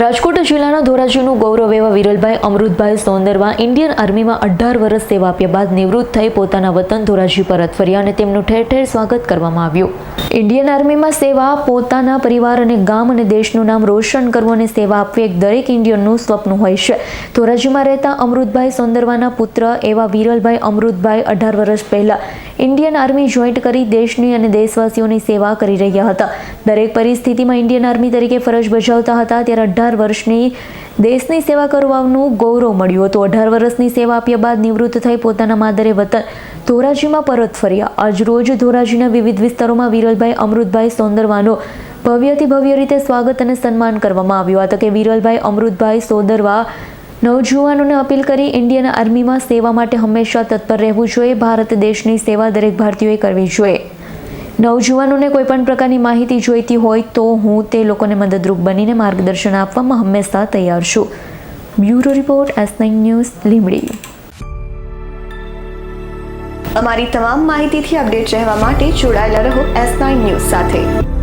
રાજકોટ જિલ્લાના ધોરાજીનું ગૌરવ એવા વિરલભાઈ અમૃતભાઈ સોંદરવા ઇન્ડિયન આર્મીમાં અઢાર વર્ષ સેવા આપ્યા બાદ નિવૃત્ત થઈ પોતાના વતન ધોરાજી પરત ફર્યા અને તેમનું ઠેર ઠેર સ્વાગત કરવામાં આવ્યું. ઇન્ડિયન આર્મીમાં સેવા, પોતાના પરિવાર અને ગામ અને દેશનું નામ રોશન કરવું અને સેવા આપવી એક દરેક ઇન્ડિયનનું સ્વપ્ન હોય છે. ધોરાજીમાં રહેતા અમૃતભાઈ સોંદરવાના પુત્ર એવા વિરલભાઈ અમૃતભાઈ અઢાર વર્ષ પહેલા ઇન્ડિયન આર્મી જોઈન્ટ કરી દેશની અને દેશવાસીઓની સેવા કરી રહ્યા હતા. દરેક પરિસ્થિતિમાં ઇન્ડિયન આર્મી તરીકે ફરજ બજાવતા હતા, ત્યારે અઢાર વર્ષની દેશની સેવા કરવાનું ગૌરવ મળ્યું હતું. અઢાર વર્ષની સેવા આપ્યા બાદ નિવૃત્ત થઈ પોતાના માદરે વતન ધોરાજીમાં પરત ફર્યા. આજ રોજ ધોરાજીના વિવિધ વિસ્તારોમાં વિરલભાઈ, અમૃતભાઈ સોંદરવાનો ભવ્યથી ભવ્ય રીતે સ્વાગત અને સન્માન કરવામાં આવ્યું. આ તકે વિરલભાઈ, અમૃતભાઈ સોદરવા નવજુવાનોને અપીલ કરી ઇન્ડિયન આર્મીમાં સેવા માટે હંમેશા તત્પર રહેવું જોઈએ. ભારત દેશની સેવા દરેક ભારતીયોએ કરવી જોઈએ. નવજુવાનોને કોઈ પણ પ્રકારની માહિતી જોઈતી હોય તો હું તે લોકોને મદદરૂપ બનીને માર્ગદર્શન આપવામાં હંમેશા તૈયાર છું. Bureau report, S nine news Limbdi અમારી તમામ માહિતીથી અપડેટ રહેવા માટે જોડાયેલા રહો એસ ન્યૂઝ સાથે.